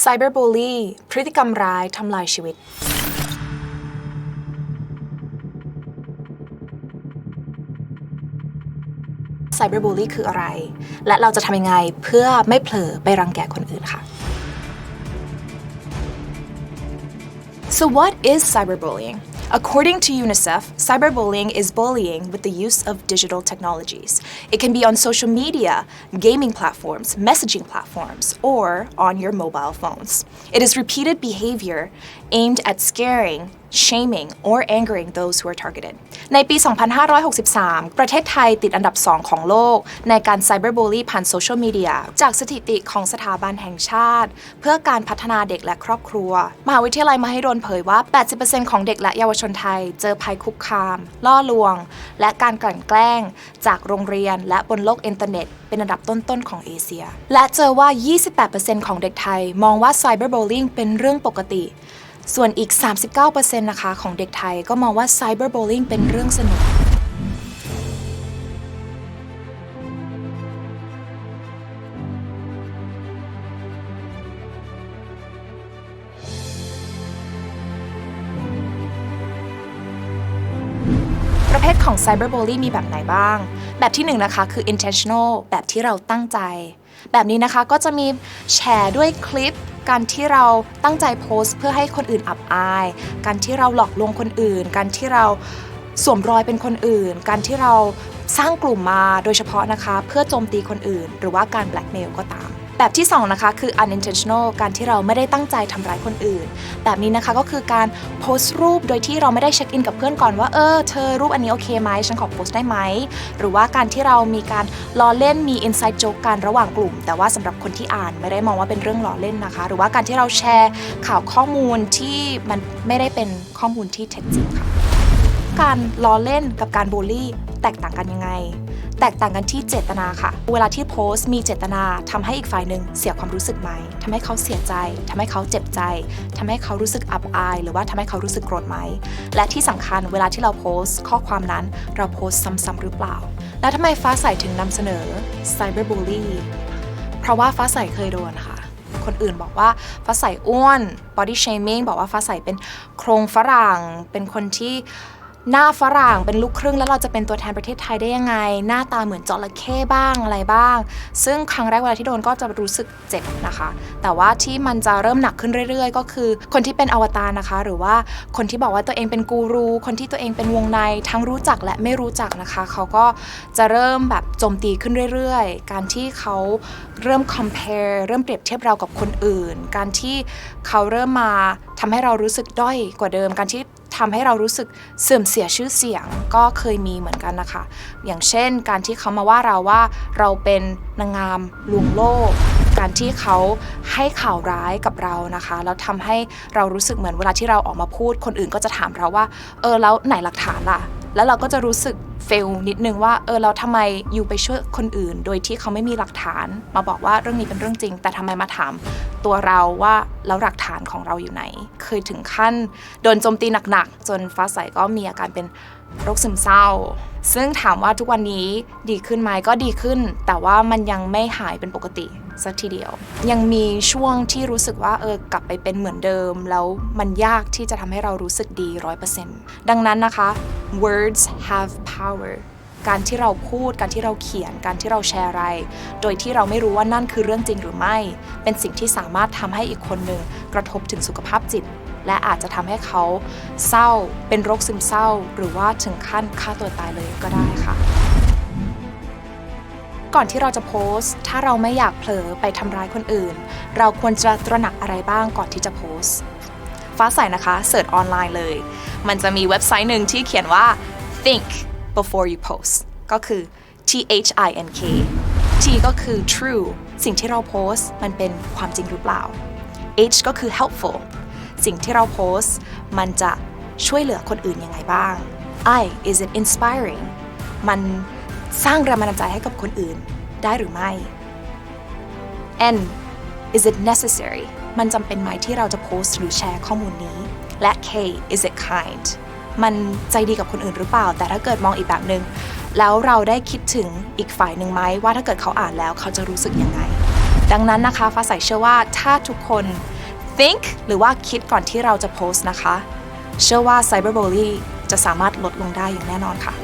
ไซเบอร์บูลีย์พฤติกรรมร้ายทำลายชีวิต ไซเบอร์บูลีย์คืออะไร และเราจะทำยังไงเพื่อไม่เผลอไปรังแกคนอื่นค่ะ So what is cyberbullying? According to UNICEF, cyberbullying is bullying with the use of digital technologies. It can be on social media, gaming platforms, messaging platforms, or on your mobile phones. It is repeated behavior aimed at scaring, shaming, or angering those who are targeted. ในปี 2563 ประเทศไทยติดอันดับ 2 ของโลก ในการไซเบอร์บูลลี่ผ่านโซเชียลมีเดีย จากสถิติของสถาบันแห่งชาติ เพื่อการพัฒนาเด็กและครอบครัว มหาวิทยาลัยมหิดลเผยว่า 80%ของเด็กและเยาวชนไทย เจอภัยคุกคาม ล่อลวง และการกลั่นแกล้ง จากโรงเรียนและบนโลกอินเทอร์เน็ต เป็นอันดับต้น ๆ ของเอเชีย และเจอว่า 28%ของเด็กไทย มองว่าไซเบอร์บูลลิงเป็นเรื่องปกติ ส่วนอีก 39%นะคะของเด็กไทยก็มองว่าไซเบอร์ u l ล i n g เป็นเรื่องสนุก ประเภทของ Cyberbully มีแบบไหนบ้าง แบบที่หนึ่งนะคะคือ intentional แบบที่เราตั้งใจ แบบนี้นะคะก็จะมีแชร์ด้วยคลิป การที่เราตั้งใจโพสต์ เพื่อให้คนอื่นอับอาย การที่เราหลอกลวงคนอื่น การที่เราสวมรอยเป็นคนอื่น การที่เราสร้างกลุ่มมาโดยเฉพาะนะคะ เพื่อโจมตีคนอื่น หรือว่าการ blackmail ก็ตาม แบบที่ 2 นะคะ คือ unintentional การที่เราไม่ได้ตั้งใจทำร้ายคนอื่น แบบนี้นะคะก็คือการโพสต์รูปโดยที่เราไม่ได้เช็คอินกับเพื่อนก่อนว่าเออเธอรูปอันนี้โอเคไหมฉันขอโพสต์ได้ไหม หรือว่าการที่เรามีการล้อเล่นมี inside joke กันระหว่างกลุ่ม แต่ว่าสำหรับคนที่อ่านไม่ได้มองว่าเป็นเรื่องล้อเล่นนะคะ หรือว่าการที่เราแชร์ข่าวข้อมูลที่มันไม่ได้เป็นข้อมูลที่เท็จจริงค่ะการล้อเล่นกับการบูลลี่แตกต่างกันยังไง แตกต่างกันที่เจตนาค่ะ เวลาที่โพสต์มีเจตนาทำให้อีกฝ่ายหนึ่งเสียความรู้สึกไหมทำให้เขาเสียใจทำให้เขาเจ็บใจทำให้เขารู้สึกอับอาย หรือว่าทำให้เขารู้สึกโกรธไหม และที่สำคัญเวลาที่เราโพสต์ ข้อความนั้นเราโพสต์ซ้ำๆหรือเปล่า แล้วทำไมฟ้าใสถึงนำเสนอ cyberbully เพราะว่าฟ้าใสเคยโดนค่ะ คนอื่นบอกว่าฟ้าใสอ้วน body shaming บอกว่าฟ้าใสเป็นโครงฝรั่ง เป็นคนที่ หน้าฝรั่งเป็นลูกครึ่งแล้วเราจะเป็นตัวแทนประเทศไทยได้ยังไง หน้าตาเหมือนจระเข้บ้างอะไรบ้าง ซึ่งครั้งแรกเวลาที่โดนก็จะรู้สึกเจ็บนะคะ แต่ว่าที่มันจะเริ่มหนักขึ้นเรื่อย ๆ ก็คือ คนที่เป็นอวตารนะคะ หรือว่าคนที่บอกว่าตัวเองเป็นกูรู คนที่ตัวเองเป็นวงในทั้งรู้จักและไม่รู้จักนะคะ เขาก็จะเริ่มแบบโจมตีขึ้นเรื่อย ๆ การที่เขาเริ่ม compare เริ่มเปรียบเทียบเรากับคนอื่น การที่เขาเริ่มมาทำให้เรารู้สึกด้อยกว่าเดิม การที่ ทำให้เรารู้สึกเสื่อมเสียชื่อเสียงก็เคยมีเหมือนกันนะคะ อย่างเช่น การที่เขามาว่าเราว่าเราเป็นนางงามลวงโลก การที่เขาให้ข่าวร้ายกับเรานะคะ แล้วทำให้เรารู้สึกเหมือนเวลาที่เราออกมาพูด คนอื่นก็จะถามเราว่า เออแล้วไหนหลักฐานล่ะ แล้วเราก็จะรู้สึก เฟลนิดนึงว่าเออเราทำไมอยู่ไปช่วยคนอื่น โดยที่เขาไม่มีหลักฐาน มาบอกว่าเรื่องนี้เป็นเรื่องจริง แต่ทำไมมาถามตัวเราว่าแล้วหลักฐานของเราอยู่ไหน เคยถึงขั้นโดนโจมตีหนักๆ จนฟ้าใสก็มีอาการเป็นโรคซึมเศร้า ซึ่งถามว่าทุกวันนี้ดีขึ้นไหมก็ดีขึ้น แต่ว่ามันยังไม่หายเป็นปกติสักทีเดียว ยังมีช่วงที่รู้สึกว่าเออกลับไปเป็นเหมือนเดิม แล้วมันยากที่จะทำให้เรารู้สึกดีร้อยเปอร์เซ็นต์ดังนั้นนะคะ words have power การที่เราพูด การที่เราเขียน การที่เราแชร์อะไร โดยที่เราไม่รู้ว่านั่นคือเรื่องจริงหรือไม่ เป็นสิ่งที่สามารถทำให้อีกคนหนึ่งกระทบถึงสุขภาพจิต และอาจจะทำให้เขาเศร้า เป็นโรคซึมเศร้า หรือว่าถึงขั้นฆ่าตัวตายเลยก็ได้ค่ะ ก่อนที่เราจะโพสต์ ถ้าเราไม่อยากเผลอไปทำร้ายคนอื่น เราควรจะตระหนักอะไรบ้างก่อนที่จะโพสต์ฟ้าใสนะคะเสิร์ชออนไลน์เลย มันจะมีเว็บไซต์หนึ่งที่เขียนว่า think before you post ก็คือ T H I N K T ก็คือ true สิ่งที่เราโพสต์มันเป็นความจริงหรือเปล่า H ก็คือ helpful สิ่งที่เราโพสต์มันจะช่วยเหลือคนอื่นยังไงบ้าง I is it inspiring มันสร้างแรงบันดาลใจให้กับคนอื่นได้หรือไม่ N is it necessary มันจำเป็นไหมที่เราจะโพสต์หรือแชร์ข้อมูลนี้ และ K is it kind มันใจดีกับคนอื่นหรือเปล่า แต่ถ้าเกิดมองอีกแบบหนึง่งแล้วเราได้คิดถึงอีกฝ่ายหนึ่งไหมว่าถ้าเกิดเขาอ่านแล้วเขาจะรู้สึกยังไง ดังนั้นนะคะฟ้าใสเชื่อว่าถ้าทุกคน think หรือว่าคิดก่อนที่เราจะโพสต์นะคะ เชื่อว่า cyberbully จะสามารถลดลงได้อย่างแน่นอนค่ะ